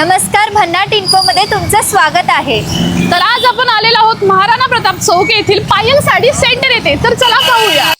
नमस्कार भन्नाट इन्फोमध्ये तुमचं स्वागत आहे. तर आज आपण आलेलो आहोत महाराणा प्रताप चौक येथील पायल साडी सेंटर येथे. तर चला पाहूया.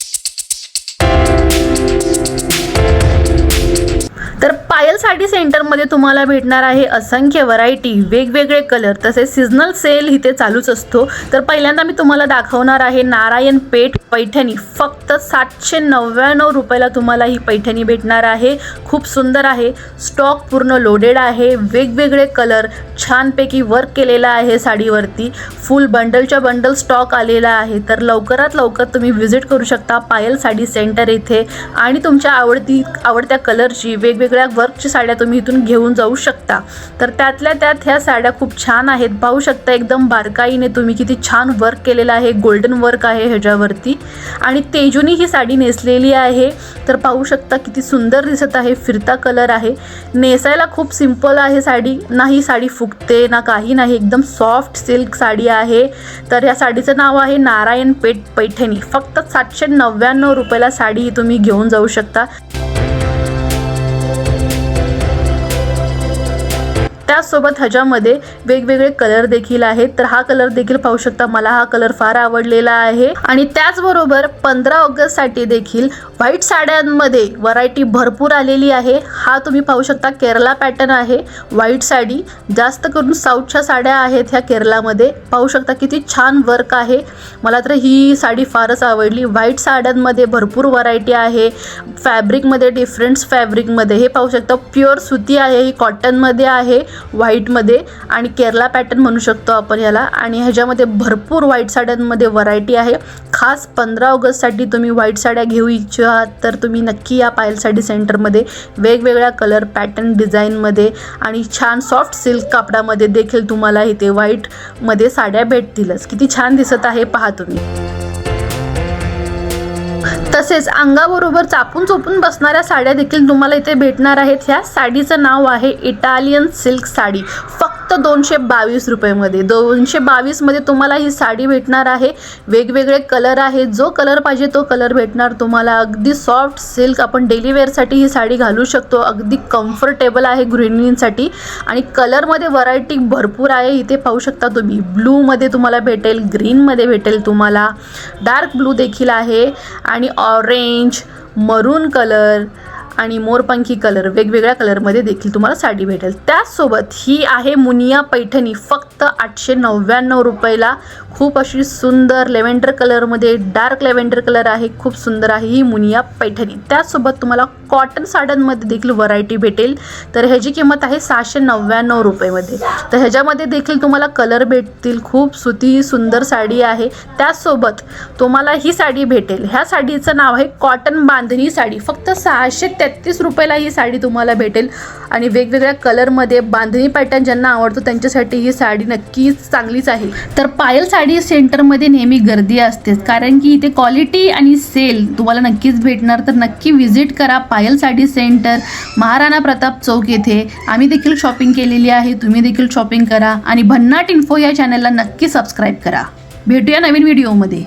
तर पायल साडी सेंटरमध्ये तुम्हाला भेटणार आहे असंख्य व्हरायटी वेगवेगळे कलर तसेच सिजनल सेल इथे चालूच असतो. तर पहिल्यांदा मी तुम्हाला दाखवणार आहे नारायण पेठ पैठणी. फक्त सातशे नव्याण्णव रुपयाला तुम्हाला ही पैठणी भेटणार आहे. खूप सुंदर आहे. स्टॉक पूर्ण लोडेड आहे. वेगवेगळे कलर छानपैकी वर्क केलेला आहे साडीवरती. फुल बंडलच्या बंडल स्टॉक आलेला आहे. तर लवकरात लवकर तुम्ही व्हिजिट करू शकता पायल साडी सेंटर इथे. आणि तुमच्या आवडती आवडत्या कलरची वेगवेगळ्या वर्कची साड्या तुम्ही इथून घेऊन जाऊ शकता. तर त्यातल्या त्यात ह्या साड्या खूप छान आहेत. पाहू शकता एकदम बारकाईने तुम्ही किती छान वर्क केलेलं आहे. गोल्डन वर्क आहे ह्याच्यावरती. आणि तेजुनी ही साडी नेसलेली आहे. तर पाहू शकता किती सुंदर दिसत आहे. फिरता कलर आहे. नेसायला खूप सिंपल आहे साडी. नाही साडी फुगते ना काही नाही. एकदम सॉफ्ट सिल्क साडी आहे. तर ह्या साडीचं नाव आहे नारायण पेठ पैठणी. फक्त सातशे नव्याण्णव रुपयाला साडी ही तुम्ही घेऊन जाऊ शकता. त्याचसोबत ह्याच्यामध्ये वेगवेगळे कलर देखील आहेत. तर हा कलर देखील पाहू शकता मला. हा कलर फार आवडलेला आहे. आणि त्याचबरोबर पंधरा ऑगस्टसाठी देखील व्हाईट साड्यांमध्ये व्हरायटी भरपूर आलेली आहे. हा तुम्ही पाहू शकता केरला पॅटर्न आहे. व्हाईट साडी जास्त करून साऊथच्या साड्या आहेत ह्या केरलामध्ये. पाहू शकता किती छान वर्क आहे. मला तर ही साडी फारच आवडली. व्हाईट साड्यांमध्ये भरपूर व्हरायटी आहे. फॅब्रिकमध्ये डिफरंट फॅब्रिकमध्ये हे पाहू शकता प्युअर सुती आहे. ही कॉटनमध्ये आहे. व्हाईटमध्ये आणि केरला पॅटर्न म्हणू शकतो आपण याला. आणि ह्याच्यामध्ये भरपूर व्हाईट साड्यांमध्ये व्हरायटी आहे. खास पंधरा ऑगस्टसाठी तुम्ही व्हाईट साड्या घेऊ इच्छित आहात तर तुम्ही नक्की या पायल साडी सेंटरमध्ये वेगवेगळ्या कलर पॅटर्न डिझाईनमध्ये आणि छान सॉफ्ट सिल्क कापडामध्ये देखील तुम्हाला इथे व्हाईटमध्ये साड्या भेटतीलच. किती छान दिसत आहे पहा तुम्ही. तसेच अंगाबरोबर चापून चोपून बसणाऱ्या साड्या देखील तुम्हाला इथे भेटणार आहेत. ह्या साडीचं नाव आहे इटालियन सिल्क साडी. फक्त फक्त दोनशे बावीस रुपयेमध्ये. दोनशे बावीसमध्ये तुम्हाला ही साडी भेटणार आहे. वेगवेगळे कलर आहे. जो कलर पाहिजे तो कलर भेटणार तुम्हाला. अगदी सॉफ्ट सिल्क आपण डेली वेअरसाठी ही साडी घालू शकतो. अगदी कम्फर्टेबल आहे गृहिणींसाठी. आणि कलरमध्ये व्हरायटी भरपूर आहे. इथे पाहू शकता तुम्ही. ब्लूमध्ये तुम्हाला भेटेल. ग्रीनमध्ये भेटेल तुम्हाला. डार्क ब्लू देखील आहे. आणि ऑरेंज मरून कलर आणि मोरपंखी कलर वेगवेगळ्या कलरमध्ये देखील तुम्हाला साडी भेटेल. त्याचसोबत ही आहे मुनिया पैठणी. फक्त आठशे नव्याण्णव रुपयाला खूप अशी सुंदर लेव्हेंडर कलरमध्ये डार्क लेव्हेंडर कलर आहे खूप सुंदर आहे ही मुनिया पैठणी. त्याचसोबत तुम्हाला कॉटन साड्यांमध्ये देखील व्हरायटी भेटेल. तर ह्याची किंमत आहे सहाशे नव्याण्णव रुपयेमध्ये. तर ह्याच्यामध्ये देखील तुम्हाला कलर भेटतील. खूप सुती सुंदर साडी आहे. त्याचसोबत तुम्हाला ही साडी भेटेल. ह्या साडीचं नाव आहे कॉटन बांधणी साडी. फक्त सहाशे तेहतीस रुपयाला ही साडी तुम्हाला भेटेल. आणि वेगवेगळ्या कलरमध्ये बांधणी पॅटर्न ज्यांना आवडतो त्यांच्यासाठी ही साडी नक्कीच चांगलीच आहे. तर पायल साडी सेंटरमध्ये नेहमी गर्दी असतेच. कारण की इथे क्वालिटी आणि सेल तुम्हाला नक्कीच भेटणार. तर नक्की व्हिजिट करा पायल साडी सेंटर महाराणा प्रताप चौक येथे. आम्ही देखील शॉपिंग केलेली आहे तुम्ही देखील शॉपिंग करा. आणि भन्नाट इन्फो या चॅनलला नक्की सबस्क्राईब करा. भेटूया नवीन व्हिडिओमध्ये